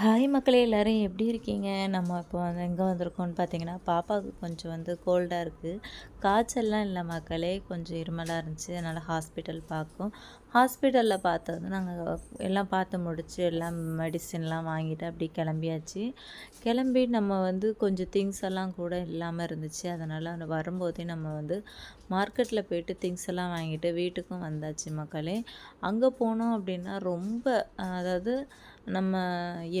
Hi மக்களே எல்லோரும் எப்படி இருக்கீங்க? நம்ம இப்போ வந்து எங்கே வந்திருக்கோம்னு பார்த்தீங்கன்னா பாப்பாவுக்கு கொஞ்சம் வந்து கோல்டாக இருக்குது காய்ச்சல்லாம் இல்லை மக்களே கொஞ்சம் இருமலாக இருந்துச்சு. அதனால் ஹாஸ்பிட்டல் பார்க்கும். ஹாஸ்பிட்டலில் பார்த்தது நாங்கள் எல்லாம் பார்த்து முடிச்சு எல்லாம் மெடிசின்லாம் வாங்கிட்டு அப்படி கிளம்பியாச்சு. கிளம்பி நம்ம வந்து கொஞ்சம் திங்ஸ் எல்லாம் கூட இல்லாமல் இருந்துச்சு. அதனால் வரும்போதே நம்ம வந்து மார்க்கெட்டில் போயிட்டு திங்ஸ் எல்லாம் வாங்கிட்டு வீட்டுக்கும் வந்தாச்சு மக்களே. அங்கே போனோம் அப்படின்னா ரொம்ப அதாவது நம்ம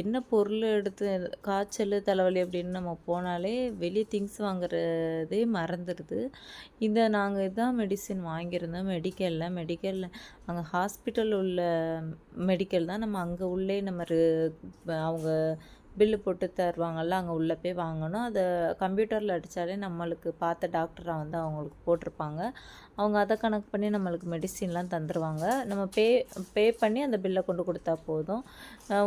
என்ன பொருள் எடுத்து காய்ச்சல் தலைவலி அப்படின்னு நம்ம போனாலே வெளியே திங்ஸ் வாங்குறதே மறந்துடுது. இந்த நாங்கள் இதான் மெடிசின் வாங்கியிருந்தோம். மெடிக்கலில் மெடிக்கலில் அங்கே ஹாஸ்பிட்டல் உள்ள மெடிக்கல் தான் நம்ம அங்கே உள்ளே நம்ம அவங்க பில்லு போட்டு தருவாங்கள்ல அங்கே உள்ளே போய் வாங்கணும். அதை கம்ப்யூட்டரில் அடித்தாலே நம்மளுக்கு பார்த்த டாக்டராக வந்து அவங்களுக்கு போட்டிருப்பாங்க. அவங்க அதை கணக்கு பண்ணி நம்மளுக்கு மெடிசின்லாம் தந்துடுவாங்க நம்ம பே பே பண்ணி அந்த பில்லை கொண்டு கொடுத்தா போதும்.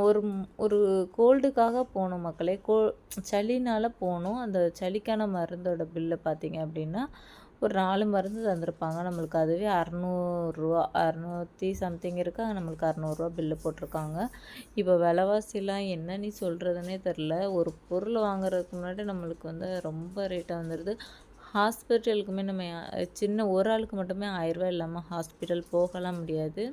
ஒரு ஒரு கோல்டுக்காக போகணும் மக்களே. கோ சளினால் போகணும். அந்த சளிக்கான மருந்தோட பில்லை பார்த்தீங்க அப்படின்னா ஒரு நாலு மருந்து தந்திருப்பாங்க. நம்மளுக்கு அதுவே அறநூறுரூவா அறநூற்றி சம்திங் இருக்கு. நம்மளுக்கு அறநூறுரூவா பில்லு போட்டிருக்காங்க. இப்போ விலைவாசிலாம் என்ன நீ சொல்கிறதுனே தெரில ஒரு பொருள் வாங்குறதுக்கு முன்னாடி நம்மளுக்கு வந்து ரொம்ப ரேட்டாக வந்துடுது ஹாஸ்பிட்டலுக்குமே நம்ம சின்ன ஒரு ஆளுக்கு மட்டுமே ஆயிரரூவா இல்லாமல் ஹாஸ்பிட்டல் போகலாம் முடியாது.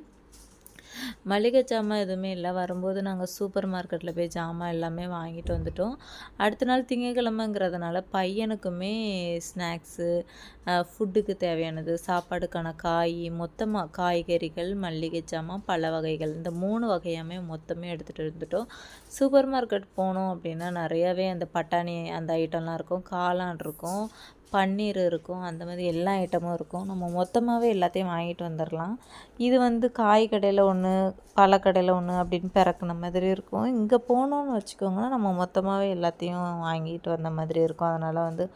மளிகை ஜாமான் எதுவுமே இல்லை. வரும்போது நாங்கள் சூப்பர் மார்க்கெட்டில் போய் ஜாமான் எல்லாமே வாங்கிட்டு வந்துட்டோம். அடுத்த நாள் திங்கக்கிழமைங்கிறதுனால பையனுக்குமே ஸ்நாக்ஸு ஃபுட்டுக்கு தேவையானது சாப்பாடுக்கான காய் மொத்தமாக காய்கறிகள் மளிகை ஜாமான் பல வகைகள் இந்த மூணு வகையாமே மொத்தமே எடுத்துகிட்டு இருந்துட்டோம். சூப்பர் மார்க்கெட் போனோம் அப்படின்னா நிறையாவே அந்த பட்டாணி அந்த ஐட்டம்லாம் இருக்கும் காளான் இருக்கும் பன்னீர் இருக்கும் அந்த மாதிரி எல்லா ஐட்டமும் இருக்கும். நம்ம மொத்தமாகவே எல்லாத்தையும் வாங்கிட்டு வந்துடலாம் இது வந்து காய் கடையில் ஒன்று பழக்கடையில் ஒன்று அப்படின்னு பிறக்குன மாதிரி இருக்கும். இங்கே போனோன்னு வச்சுக்கோங்கன்னா நம்ம மொத்தமாகவே எல்லாத்தையும் வாங்கிட்டு வந்த மாதிரி இருக்கும். அதனால் வந்து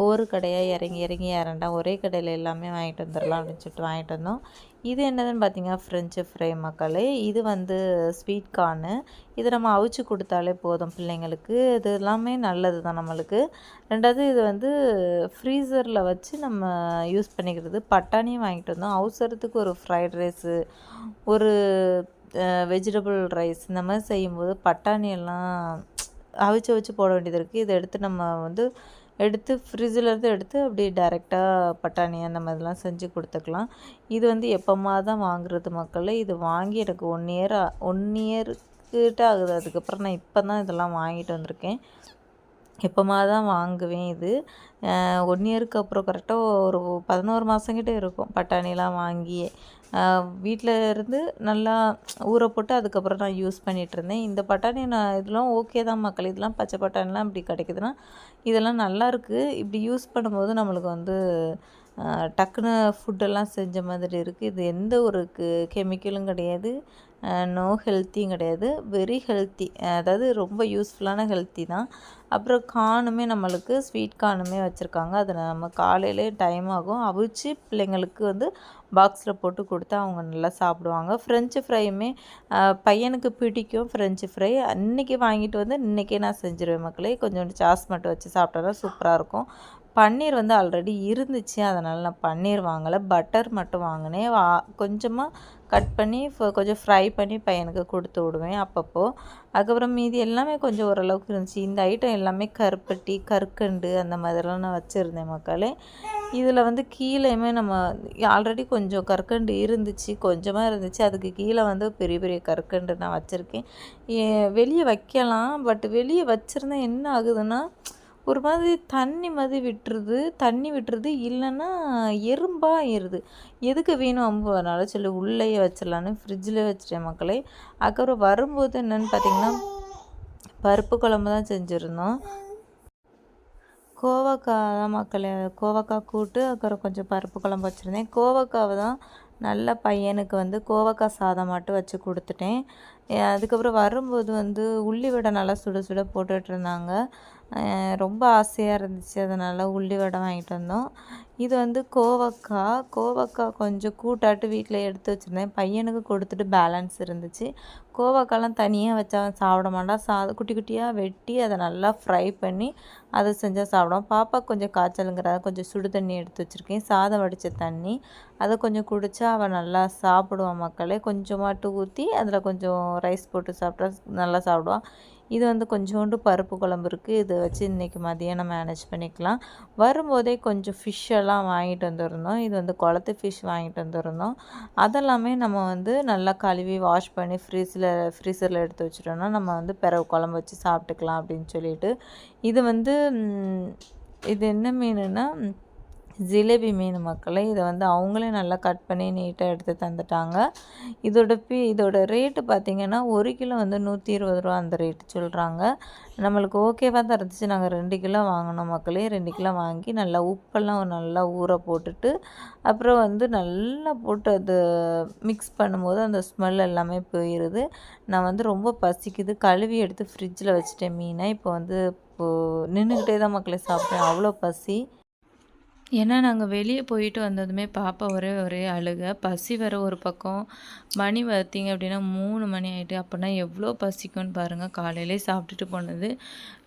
ஒவ்வொரு கடையாக இறங்கி இறங்கி இறண்டா ஒரே கடையில் எல்லாமே வாங்கிட்டு வந்துடலாம் அப்படின்னு சொல்லிட்டு வாங்கிட்டு வந்தோம். இது என்னதுன்னு பார்த்தீங்கன்னா ஃப்ரெஞ்சு ஃப்ரை மக்களே. இது வந்து ஸ்வீட் கார்னு இது நம்ம அவிச்சு கொடுத்தாலே போதும் பிள்ளைங்களுக்கு. இது எல்லாமே நல்லது தான் நம்மளுக்கு. ரெண்டாவது இது வந்து ஃப்ரீசரில் வச்சு நம்ம யூஸ் பண்ணிக்கிறது. பட்டாணியும் வாங்கிட்டு வந்தோம். அவசரத்துக்கு ஒரு ஃப்ரைட் ரைஸு ஒரு வெஜிடபிள் ரைஸ் இந்த மாதிரி செய்யும்போது பட்டாணியெல்லாம் அவிச்சு அவிச்சு போட வேண்டியது இருக்குது இதை எடுத்து நம்ம வந்து எடுத்து ஃப்ரிட்ஜிலேருந்து எடுத்து அப்படியே டேரெக்டாக பட்டாணி அந்த மாதிரிலாம் செஞ்சு கொடுத்துக்கலாம். இது வந்து எப்போமா தான் வாங்குறது மக்கள்? இது வாங்கி எனக்கு ஒன் இயர் ஒன் இயர்கிட்ட ஆகுது. அதுக்கப்புறம் நான் இப்போ தான் இதெல்லாம் வாங்கிட்டு வந்திருக்கேன். எப்போமா தான் வாங்குவேன் இது. ஒன் இயருக்கு அப்புறம் கரெக்டாக ஒரு பதினோரு மாதங்கிட்ட இருக்கும் பட்டாணிலாம் வாங்கியே வீட்டில் இருந்து நல்லா ஊற போட்டு அதுக்கப்புறம் நான் யூஸ் பண்ணிகிட்ருந்தேன் இந்த பட்டாணி நான் இதெல்லாம் ஓகே தான் மக்கள். இதெல்லாம் பச்சை பட்டாணிலாம் இப்படி கிடைக்குதுன்னா இதெல்லாம் நல்லாயிருக்கு இப்படி யூஸ் பண்ணும்போது நம்மளுக்கு வந்து டக்குன்னு ஃபுட்டெல்லாம் செஞ்ச மாதிரி இருக்குது இது எந்த ஒரு கெமிக்கலும் கிடையாது. நோ ஹெல்த்தியும் கிடையாது. வெரி ஹெல்த்தி அதாவது ரொம்ப யூஸ்ஃபுல்லான ஹெல்த்தி தான். அப்புறம் கானுமே நம்மளுக்கு ஸ்வீட் கானுமே வச்சுருக்காங்க. அதில் நம்ம காலையிலே டைம் ஆகும். அவிச்சு பிள்ளைங்களுக்கு வந்து பாக்ஸில் போட்டு கொடுத்தா அவங்க நல்லா சாப்பிடுவாங்க. ஃப்ரெஞ்சு ஃப்ரையுமே பையனுக்கு பிடிக்கும் ஃப்ரெஞ்சு ஃப்ரை அன்றைக்கி வாங்கிட்டு வந்து இன்றைக்கே நான் செஞ்சுருவேன் மக்களே. கொஞ்சோண்டு சாஸ் மட்டும் வச்சு சாப்பிட்டா சூப்பராக இருக்கும். பன்னீர் வந்து ஆல்ரெடி இருந்துச்சு. அதனால் நான் பன்னீர் வாங்கலை. பட்டர் மட்டும் வாங்கினேன் வா கொஞ்சமாக கட் பண்ணி கொஞ்சம் ஃப்ரை பண்ணி பையனுக்கு கொடுத்து விடுவேன் அப்பப்போ. அதுக்கப்புறம் மீதி எல்லாமே கொஞ்சம் ஓரளவுக்கு இருந்துச்சு. இந்த ஐட்டம் எல்லாமே கருப்பட்டி கற்கண்டு அந்த மாதிரிலாம் நான் வச்சுருந்தேன் மக்களே. இதில் வந்து கீழேயுமே நம்ம ஆல்ரெடி கொஞ்சம் கற்கண்டு இருந்துச்சு கொஞ்சமாக இருந்துச்சு. அதுக்கு கீழே வந்து பெரிய பெரிய கற்கண்டு நான் வச்சுருக்கேன். வெளியே வைக்கலாம் பட் வெளியே வச்சுருந்தேன் என்ன ஆகுதுன்னா ஒரு மாதிரி தண்ணி மாதிரி விட்டுருது தண்ணி விட்டுருது இல்லைன்னா எறும்பாக ஆயிடுது எதுக்கு வேணும் அம்பு அதனால் சொல்லி உள்ளேயே வச்சிடலான்னு ஃப்ரிட்ஜில் வச்சுட்டேன் மக்களே. அதுக்கப்புறம் வரும்போது என்னென்னு பார்த்தீங்கன்னா பருப்பு குழம்பு தான் செஞ்சுருந்தோம். கோவக்காய் தான் மக்களே கோவக்காய் கூட்டு அப்புறம் கொஞ்சம் பருப்பு குழம்பு வச்சுருந்தேன். கோவக்காவை தான் நல்ல பையனுக்கு வந்து கோவக்காய் சாதம் மட்டும் வச்சு கொடுத்துட்டேன். அதுக்கப்புறம் வரும்போது வந்து உள்ளி வடை நல்லா சுட சுட போட்டுட்ருந்தாங்க ரொம்ப ஆசையாக இருந்துச்சு. அதனால் உள்ளி வடை வாங்கிட்டு வந்தோம். இது வந்து கோவக்காய். கோவக்காய் கொஞ்சம் கூட்டாட்டு வீட்டில் எடுத்து வச்சுருந்தேன். பையனுக்கு கொடுத்துட்டு பேலன்ஸ் இருந்துச்சு. கோவக்காய்லாம் தனியாக வச்சா சாப்பிட மாட்டான். சா குட்டி குட்டியாக வெட்டி அதை நல்லா ஃப்ரை பண்ணி அதை செஞ்சால் சாப்பிடுவோம் பாப்பா கொஞ்சம் காய்ச்சலுங்கிறத கொஞ்சம் சுடு தண்ணி எடுத்து வச்சுருக்கேன். சாதம் வடித்த தண்ணி. அதை கொஞ்சம் குடித்தா அவள் நல்லா சாப்பிடுவான் மக்களே. கொஞ்சமாட்டு ஊற்றி அதில் கொஞ்சம் ரைஸ் போட்டு சாப்பிட்டா நல்லா சாப்பிடுவான் இது வந்து கொஞ்சோண்டு பருப்பு குழம்பு இருக்குது இதை வச்சு இன்றைக்கி மதியானம் மேனேஜ் பண்ணிக்கலாம். வரும்போதே கொஞ்சம் ஃபிஷ்ஷெல்லாம் வாங்கிட்டு வந்துருந்தோம். இது வந்து குளத்து ஃபிஷ் வாங்கிட்டு வந்துருந்தோம். அதெல்லாமே நம்ம வந்து நல்லா கழுவி வாஷ் பண்ணி ஃப்ரீஸில் ஃப்ரீசரில் எடுத்து வச்சுட்டோம்னா நம்ம வந்து பிறகு குழம்பு வச்சு சாப்பிட்டுக்கலாம் அப்படின்னு சொல்லிட்டு. இது வந்து இது என்ன மீனுன்னா ஜிலேபி மீன் மக்களை இதை வந்து அவங்களே நல்லா கட் பண்ணி நீட்டாக எடுத்து தந்துட்டாங்க. இதோட பி இதோட ரேட்டு பார்த்திங்கன்னா ஒரு கிலோ வந்து நூற்றி இருபது ரூபா அந்த ரேட்டு சொல்கிறாங்க நம்மளுக்கு ஓகேவாக தான் இருந்துச்சு. நாங்கள் ரெண்டு கிலோ வாங்கினோம் மக்களே. ரெண்டு கிலோ வாங்கி நல்லா உப்பெல்லாம் நல்லா ஊற போட்டுட்டு அப்புறம் வந்து நல்லா போட்டு அது மிக்ஸ் பண்ணும்போது அந்த ஸ்மெல் எல்லாமே போயிடுது நான் வந்து ரொம்ப பசிக்குது. கழுவி எடுத்து ஃப்ரிட்ஜில் வச்சுட்டேன் மீனை. இப்போ வந்து இப்போது நின்றுக்கிட்டே தான் மக்களே சாப்பிட்டேன் அவ்வளோ பசி. ஏன்னா நாங்கள் வெளியே போயிட்டு வந்ததுமே பாப்பா ஒரே ஒரே அழுக. பசி வர ஒரு பக்கம். மணி பார்த்திங்க அப்படின்னா மூணு மணி ஆகிட்டு அப்போனா எவ்வளோ பசிக்கும்னு பாருங்கள் காலையிலே சாப்பிட்டுட்டு போனது.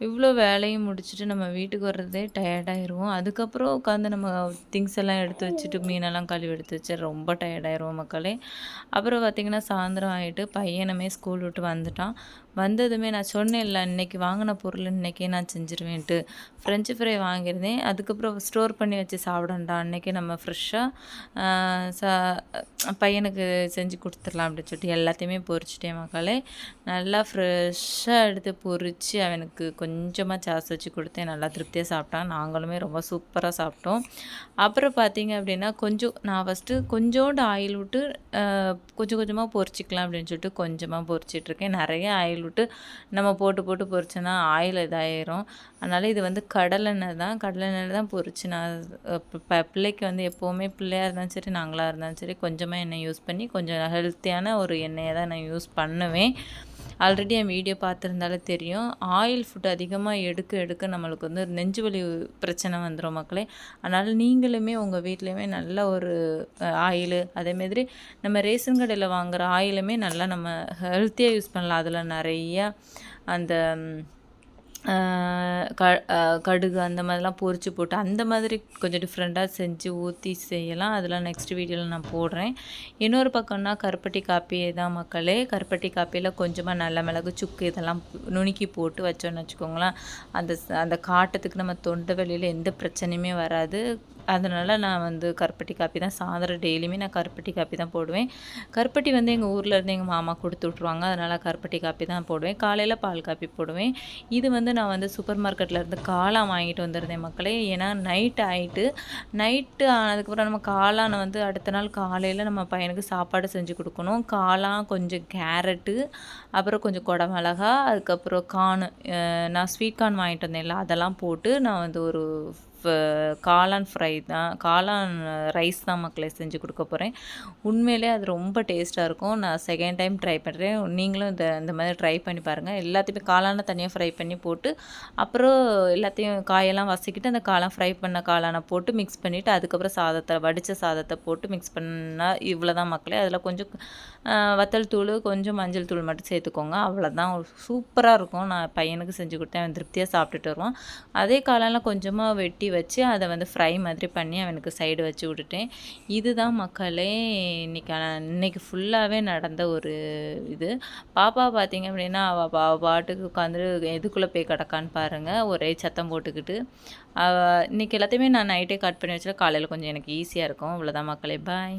இவ்வளோ வேலையும் முடிச்சுட்டு நம்ம வீட்டுக்கு வர்றதே டயர்டாயிருவோம் அதுக்கப்புறம் உட்காந்து நம்ம திங்ஸ் எல்லாம் எடுத்து வச்சுட்டு மீனெல்லாம் கழுவி எடுத்து வச்சு ரொம்ப டயர்டாயிருவோம் மக்களே. அப்புறம் பார்த்திங்கன்னா சாயந்தரம் ஆகிட்டு பையனுமே ஸ்கூல் விட்டு வந்துட்டான். வந்ததுமே நான் சொன்னேன்ல இன்றைக்கி வாங்கின பொருள் இன்றைக்கே நான் செஞ்சுருவேன்ட்டு. ஃப்ரெஞ்சு ஃப்ரை வாங்கியிருந்தேன். அதுக்கப்புறம் ஸ்டோர் பண்ணி வச்சு சாப்பிடண்டா அன்றைக்கி நம்ம ஃப்ரெஷ்ஷாக சா பையனுக்கு செஞ்சு கொடுத்துடலாம் அப்படின்னு சொல்லிட்டு எல்லாத்தையுமே பொறிச்சிட்டேன் மக்களே நல்லா ஃப்ரெஷ்ஷாக எடுத்து பொறிச்சு அவனுக்கு கொஞ்சமாக சாஸ் வச்சு கொடுத்தேன். நல்லா திருப்தியாக சாப்பிட்டான். நாங்களுமே ரொம்ப சூப்பராக சாப்பிட்டோம். அப்புறம் பார்த்தீங்க அப்படின்னா கொஞ்சம் நான் ஃபஸ்ட்டு கொஞ்சோண்டு ஆயில் விட்டு கொஞ்சம் கொஞ்சமாக பொறிச்சிக்கலாம் அப்படின்னு சொல்லிட்டு கொஞ்சமாக பொறிச்சிட்ருக்கேன் நிறைய ஆயில் விட்டு நம்ம போட்டு போட்டு பொறிச்சோன்னா ஆயில் இதாயிரும். அதனால் இது வந்து கடலெண்ணெய் தான். கடலெண்ணெய் தான் பொரிச்சு நான் பிள்ளைக்கு வந்து எப்போவுமே பிள்ளையாக இருந்தாலும் சரி நாங்களாக இருந்தாலும் சரி கொஞ்சமாக எண்ணெய் யூஸ் பண்ணி கொஞ்சம் ஹெல்த்தியான ஒரு எண்ணெயை தான் நான் யூஸ் பண்ணுவேன். ஆல்ரெடி என் வீடியோ பார்த்துருந்தாலே தெரியும். ஆயில் ஃபுட் அதிகமாக எடுக்க எடுக்க நம்மளுக்கு வந்து நெஞ்சு வலி பிரச்சனை வந்துடும் மக்களே. அதனால் நீங்களுமே உங்கள் வீட்லேயுமே நல்ல ஒரு ஆயில் அதேமாதிரி நம்ம ரேஷன் கடையில் வாங்குகிற ஆயிலுமே நல்லா நம்ம ஹெல்த்தியாக யூஸ் பண்ணலாம். அதில் நிறையா அந்த க கடுகு அந்த மாதிரிலாம் பொரித்து போட்டு அந்த மாதிரி கொஞ்சம் டிஃப்ரெண்ட்டாக செஞ்சு ஊற்றி செய்யலாம். அதெல்லாம் நெக்ஸ்ட் வீடியோவில் நான் போடுறேன். இன்னொரு பக்கம்னா கருப்பட்டி காப்பி தான் மக்களே. கருப்பட்டி காப்பியில் கொஞ்சமாக நல்ல மிளகு சுக்கு இதெல்லாம் நுணுக்கி போட்டு வச்சோன்னு வச்சுக்கோங்களேன். அந்த அந்த காட்டத்துக்கு நம்ம தொண்டை வெளியில் எந்த பிரச்சனையுமே வராது. அதனால் நான் வந்து கருப்பட்டி காப்பி தான் சாயந்தரம் டெய்லியுமே நான் கருப்பட்டி காப்பி தான் போடுவேன். கருப்பட்டி வந்து எங்கள் ஊரில் இருந்து எங்கள் மாமா கொடுத்து விட்ருவாங்க அதனால் கருப்பட்டி காப்பி தான் போடுவேன். காலையில் பால் காப்பி போடுவேன். இது வந்து நான் வந்து சூப்பர் மார்க்கெட்டில் இருந்து காளான் வாங்கிட்டு வந்துருந்தேன் மக்களே. ஏன்னா நைட் ஆகிட்டு நைட்டு ஆனதுக்கப்புறம் நம்ம காளானை வந்து அடுத்த நாள் காலையில் நம்ம பையனுக்கு சாப்பாடு செஞ்சு கொடுக்கணும். காளான் கொஞ்சம் கேரட்டு அப்புறம் கொஞ்சம் குடமிளகா அதுக்கப்புறம் கார்னு நான் ஸ்வீட் கார்ன் வாங்கிட்டு வந்தேன்ல அதெல்லாம் போட்டு நான் வந்து ஒரு காளான் ஃப்ரை தான் காளான் ரைஸ் தான் மக்களை செஞ்சு கொடுக்க போகிறேன் உண்மையிலே அது ரொம்ப டேஸ்ட்டாக இருக்கும். நான் செகண்ட் டைம் ட்ரை பண்ணுறேன் நீங்களும் இந்த இந்த மாதிரி ட்ரை பண்ணி பாருங்கள் எல்லாத்தையுமே காளானை தனியாக ஃப்ரை பண்ணி போட்டு அப்புறம் எல்லாத்தையும் காயெல்லாம் வசிக்கிட்டு அந்த காளான் ஃப்ரை பண்ண காளானை போட்டு மிக்ஸ் பண்ணிவிட்டு அதுக்கப்புறம் சாதத்தை வடித்த சாதத்தை போட்டு மிக்ஸ் பண்ணால் இவ்வளோ தான் மக்களே. அதில் கொஞ்சம் வத்தல் தூள் கொஞ்சம் மஞ்சள் தூள் மட்டும் சேர்த்துக்கோங்க. அவ்வளோதான் சூப்பராக இருக்கும். நான் பையனுக்கு செஞ்சு கொடுத்தேன். அவன் திருப்தியாக சாப்பிட்டுட்டு வருவான். அதே காலம்லாம் கொஞ்சமாக வெட்டி வச்சு அதை வந்து ஃப்ரை மாதிரி பண்ணி அவனுக்கு சைடு வச்சு விட்டுட்டேன். இதுதான் மக்களே இன்றைக்கான இன்றைக்கி ஃபுல்லாகவே நடந்த ஒரு இது. பாப்பா பார்த்திங்க அப்படின்னா அவள் பா பாட்டுக்கு உட்காந்து எதுக்குள்ளே போய் கிடக்கான்னு பாருங்கள் ஒரே சத்தம் போட்டுக்கிட்டு. இன்றைக்கி எல்லாத்தையுமே நான் நைட்டே கட் பண்ணி வச்சுட்டு காலையில் கொஞ்சம் எனக்கு ஈஸியாக இருக்கும். இவ்வளோதான் மக்களே. பாய்